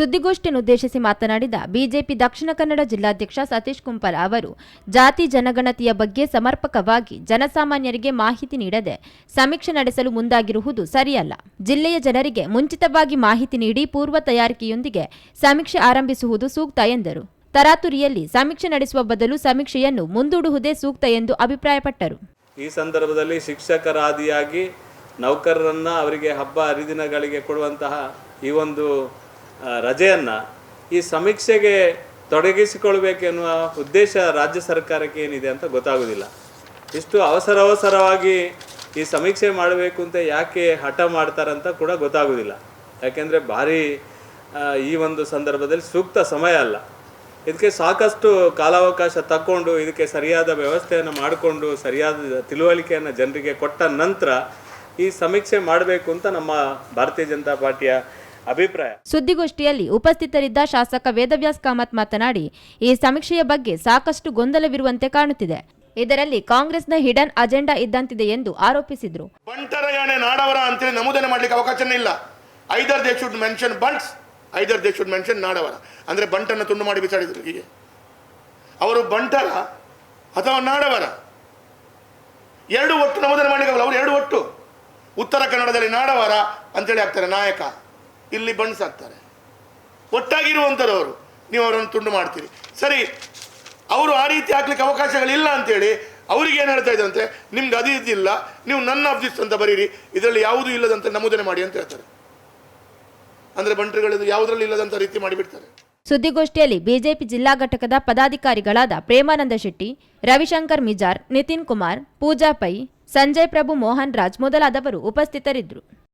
ಸುದ್ದಿಗೋಷ್ಠಿಯನ್ನುದ್ದೇಶಿಸಿ ಮಾತನಾಡಿದ ಬಿಜೆಪಿ ದಕ್ಷಿಣ ಕನ್ನಡ ಜಿಲ್ಲಾಧ್ಯಕ್ಷ ಸತೀಶ್ ಕುಂಪಲ ಅವರು, ಜಾತಿ ಜನಗಣತಿಯ ಬಗ್ಗೆ ಸಮರ್ಪಕವಾಗಿ ಜನಸಾಮಾನ್ಯರಿಗೆ ಮಾಹಿತಿ ನೀಡದೆ ಸಮೀಕ್ಷೆ ನಡೆಸಲು ಮುಂದಾಗಿರುವುದು ಸರಿಯಲ್ಲ. ಜಿಲ್ಲೆಯ ಜನರಿಗೆ ಮುಂಚಿತವಾಗಿ ಮಾಹಿತಿ ನೀಡಿ ಪೂರ್ವ ತಯಾರಿಕೆಯೊಂದಿಗೆ ಸಮೀಕ್ಷೆ ಆರಂಭಿಸುವುದು ಸೂಕ್ತ ಎಂದರು. ತರಾತುರಿಯಲ್ಲಿ ಸಮೀಕ್ಷೆ ನಡೆಸುವ ಬದಲು ಸಮೀಕ್ಷೆಯನ್ನು ಮುಂದೂಡುವುದೇ ಸೂಕ್ತ ಎಂದು ಅಭಿಪ್ರಾಯಪಟ್ಟರು. ಈ ಸಂದರ್ಭದಲ್ಲಿ ಶಿಕ್ಷಕರಾದಿಯಾಗಿ ನೌಕರರನ್ನು ಅವರಿಗೆ ಹಬ್ಬ ಹರಿದಿನಗಳಿಗೆ ಕೊಡುವಂತಹ ಈ ಒಂದು ರಜೆಯನ್ನು ಈ ಸಮೀಕ್ಷೆಗೆ ತೊಡಗಿಸಿಕೊಳ್ಬೇಕೆನ್ನುವ ಉದ್ದೇಶ ರಾಜ್ಯ ಸರ್ಕಾರಕ್ಕೆ ಏನಿದೆ ಅಂತ ಗೊತ್ತಾಗೋದಿಲ್ಲ. ಇಷ್ಟು ಅವಸರ ಅವಸರವಾಗಿ ಈ ಸಮೀಕ್ಷೆ ಮಾಡಬೇಕು ಅಂತ ಯಾಕೆ ಹಠ ಮಾಡ್ತಾರಂತ ಕೂಡ ಗೊತ್ತಾಗೋದಿಲ್ಲ. ಯಾಕೆಂದರೆ ಭಾರಿ ಈ ಒಂದು ಸಂದರ್ಭದಲ್ಲಿ ಸೂಕ್ತ ಸಮಯ ಅಲ್ಲ. ಇದಕ್ಕೆ ಸಾಕಷ್ಟು ಕಾಲಾವಕಾಶ ತಕ್ಕೊಂಡು ಇದಕ್ಕೆ ಸರಿಯಾದ ವ್ಯವಸ್ಥೆಯನ್ನು ಮಾಡಿಕೊಂಡು ಸರಿಯಾದ ತಿಳುವಳಿಕೆಯನ್ನು ಜನರಿಗೆ ಕೊಟ್ಟ ನಂತರ ಈ ಸಮೀಕ್ಷೆ ಮಾಡಬೇಕು ಅಂತ ನಮ್ಮ ಭಾರತೀಯ ಜನತಾ ಪಾರ್ಟಿಯ ಅಭಿಪ್ರಾಯ. ಸುದ್ದಿಗೋಷ್ಠಿಯಲ್ಲಿ ಉಪಸ್ಥಿತರಿದ್ದ ಶಾಸಕ ವೇದವ್ಯಾಸ್ ಕಾಮತ್ ಮಾತನಾಡಿ ಈ ಸಮೀಕ್ಷೆಯ ಬಗ್ಗೆ ಸಾಕಷ್ಟು ಗೊಂದಲವಿರುವಂತೆ ಕಾಣುತ್ತಿದೆ. ಇದರಲ್ಲಿ ಕಾಂಗ್ರೆಸ್ನ ಹಿಡನ್ ಅಜೆಂಡಾ ಇದ್ದಂತಿದೆ ಎಂದು ಆರೋಪಿಸಿದ್ರು. ಬಂಟರ ನಾಡವರ ಅಂತೇಳಿ ನಮೂದನೆ ಮಾಡ್ಲಿಕ್ಕೆ ಅವಕಾಶನೇ ಇಲ್ಲ. Either they should mention Bunts either they should mention ನಾಡವರ. ಅಂದ್ರೆ ಬಂಟನ್ನು ತುಂಡು ಮಾಡಿ ಬಿಸಾಡಿದ್ರು ಹೀಗೆ. ಅವರು ಬಂಟರ ಅಥವಾ ನಾಡವರ? ಎರಡು ಒಟ್ಟು ನಮೂದನೆ ಮಾಡ್ಲಿಕ್ಕೆ ಅವರು ಎರಡು ಒಟ್ಟು. ಉತ್ತರ ಕನ್ನಡದಲ್ಲಿ ನಾಡವರ ಅಂತೇಳಿ ಆಗ್ತಾರೆ ನಾಯಕ. ಇಲ್ಲಿ ಬಣ್ಣ ಸಾಕ್ತಾರೆ ಒಟ್ಟಾಗಿರುವಂಥದ್ದವರು ನೀವು ಅವರನ್ನು ತುಂಡು ಮಾಡ್ತೀರಿ. ಸರಿ, ಅವರು ಆ ರೀತಿ ಹಾಕ್ಲಿಕ್ಕೆ ಅವಕಾಶಗಳಿಲ್ಲ ಅಂತೇಳಿ ಅವ್ರಿಗೆ ಏನು ಹೇಳ್ತಾ ಇದ್ದಂತೆ ನಿಮ್ಗೆ ಅದು ಇದಿಲ್ಲ ನೀವು ನನ್ನ ಅಬ್ಜಿಸ್ ಅಂತ ಬರೀರಿ, ಇದರಲ್ಲಿ ಯಾವುದೂ ಇಲ್ಲದಂತೆ ನಮೂದನೆ ಮಾಡಿ ಅಂತ ಹೇಳ್ತಾರೆ. ಅಂದರೆ ಬಂಟ್ರಿಗಳಿಂದ ಯಾವುದರಲ್ಲಿ ಇಲ್ಲದಂತ ರೀತಿ ಮಾಡಿಬಿಡ್ತಾರೆ. ಸುದ್ದಿಗೋಷ್ಠಿಯಲ್ಲಿ ಬಿಜೆಪಿ ಜಿಲ್ಲಾ ಘಟಕದ ಪದಾಧಿಕಾರಿಗಳಾದ ಪ್ರೇಮಾನಂದ ಶೆಟ್ಟಿ, ರವಿಶಂಕರ್ ಮಿಜಾರ್, ನಿತಿನ್ ಕುಮಾರ್, ಪೂಜಾ ಪೈ, ಸಂಜಯ್ ಪ್ರಭು ಮೋಹನ್ ರಾಜ್ ಮೊದಲಾದವರು ಉಪಸ್ಥಿತರಿದ್ದರು.